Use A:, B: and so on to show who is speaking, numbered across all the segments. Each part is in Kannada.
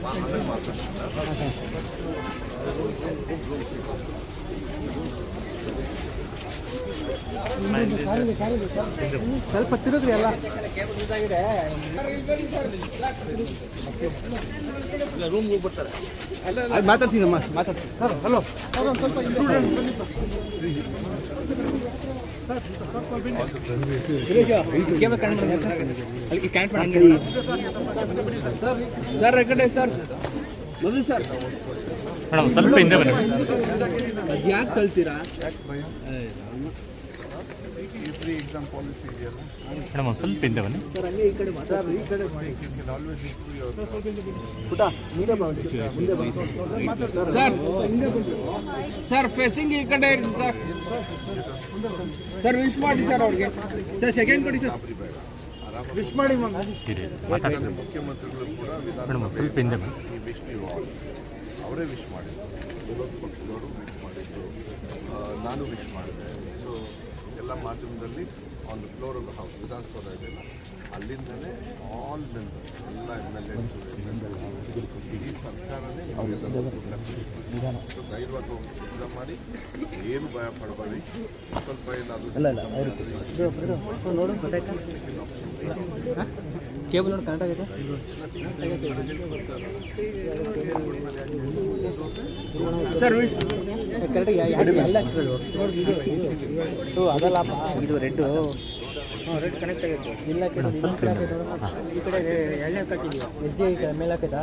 A: 我还没买着，看看。
B: ಸ್ವಲ್ಪ ತಿರುಗ್ರಿ ಎಲ್ಲ
A: ರೂಮ್ಗೆ ಹೋಗ್ಬಿಡ್ತಾರೆ
B: ಮಾತಾಡ್ತೀನಿ ಅಮ್ಮ ಮಾತಾಡ್ತೀನಿ ಸರ್ ಹಲೋ
C: ಸರ್ ಈ ಕಡೆ ಸರ್ ಸರ್
D: ಸ್ವಲ್ಪ ಹಿಂದೆ ಬನ್ನಿ
C: ಯಾಕೆ ಕಲ್ತೀರಾ
A: ಈ ಫ್ರೀ ಎಕ್ಸಾಮ್ ಪಾಲಿಸಿ ಇದೆಯಲ್ಲ
D: ಮೇಡಮ್ ಒಂದು ಸ್ವಲ್ಪ ಹಿಂದೆ ಬನ್ನಿ.
C: ಸರ್ ಫೇಸಿಂಗ್ ಈ ಕಡೆ ಇರ್ಲಿ ಸರ್ ಸರ್ ವಿಶ್ ಮಾಡಿ ಸರ್ ಅವ್ರಿಗೆ. ಸರ್ ಸೆಕೆಂಡ್ ಕೊಡಿ ಸರ್
B: ವಿಶ್ ಮಾಡಿ
A: ಯಾಕಂದ್ರೆ ಮುಖ್ಯಮಂತ್ರಿಗಳು ಕೂಡ
D: ಮೇಡಮ್ ಒಂದು ಸ್ವಲ್ಪ ಹಿಂದೆ ಬನ್ನಿ.
A: ಈ ವಿಶ್ ನೀವು ಅವರೇ. ವಿಶ್ ಮಾಡಿದ್ರು. ವಿರೋಧ ಪಕ್ಷದವರು ವಿಶ್ ಮಾಡಿದ್ರು. ನಾನು ವಿಶ್ ಮಾಡಿದೆ. ಸೊ ಎಲ್ಲ ಮಾಧ್ಯಮದಲ್ಲಿ on the floor of the house Vidhana Soudha ಇದೆಯಲ್ಲ ಅಲ್ಲಿಂದನೇ ಆಲ್ ಮೆಂಬರ್ಸ್ ಎಲ್ಲ ಎಂ ಎಲ್ ಎಸ್ ಇಡೀ ಸರ್ಕಾರನೇ ಧೈರ್ಯವಾಗಿ ಹೋಗಿ ಕೆಲಸ ಮಾಡಿ ಏನು ಭಯ ಪಡಬೇಡಿ. ಸ್ವಲ್ಪ ಏನಾದರೂ
C: ಕೇಬಲ್ ನೋಡಿ ಕರೆಕ್ಟ್ ಆಗಿದೆ ಸರ್ ಇದು ರೆಡ್ಡು. ರೆಡ್ ಕನೆಕ್ಟ್ ಆಗಿತ್ತು. ಇಲ್ಲ ಕಡೆ. ಈ ಕಡೆ ಎಣ್ಣೆ ಕಟ್ಟಿದ್ಯಾ ಎಸ್ ಡಿ ಐ ಮೇಲೆ ಹಾಕಿದಾ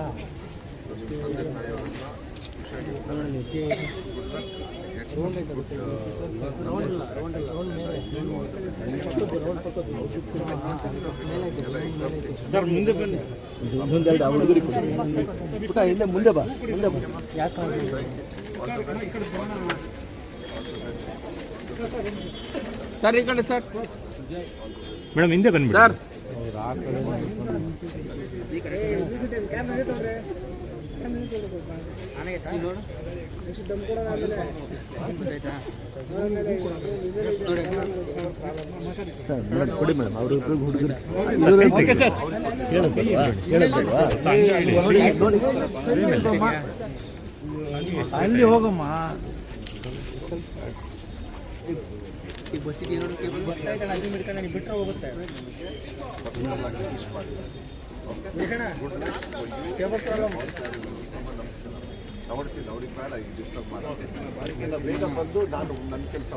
B: ಸರ್ ಮುಂದೆ ಬನ್ನಿ. ಮುಂದೆ ಎರಡು ಹುಡುಗರಿಗೆ ಪುಟ ಹಿಂದೆ ಮುಂದೆ ಬಾ. ಮುಂದೆ ಬಾ.
C: ಸರ್ ಈ ಕಡೆ ಸರ್
D: ಮೇಡಮ್ ಹಿಂದೆ ಬನ್ನಿ
C: ಸರ್
B: ಸರ್ ಮೇಡಮ್ ಕೊಡಿ ಮೇಡಮ್ ಅವರು ಹುಡುಗರು ಹೇಳಲ್ವಾ ಹೇಳಲ್ವಾ ನೋಡಿ ನೋಡಿ ಅಲ್ಲಿ ಹೋಗಮ್ಮ.
C: ಈ ಬಿಟ್ಟರೆ ಹೋಗುತ್ತೆ
A: ಅವ್ರಿಗೆ ಬೇಡ ಡಿಸ್ಟರ್ಬ್ ಬಂದು ನಾನು ನನ್ನ ಕೆಲಸ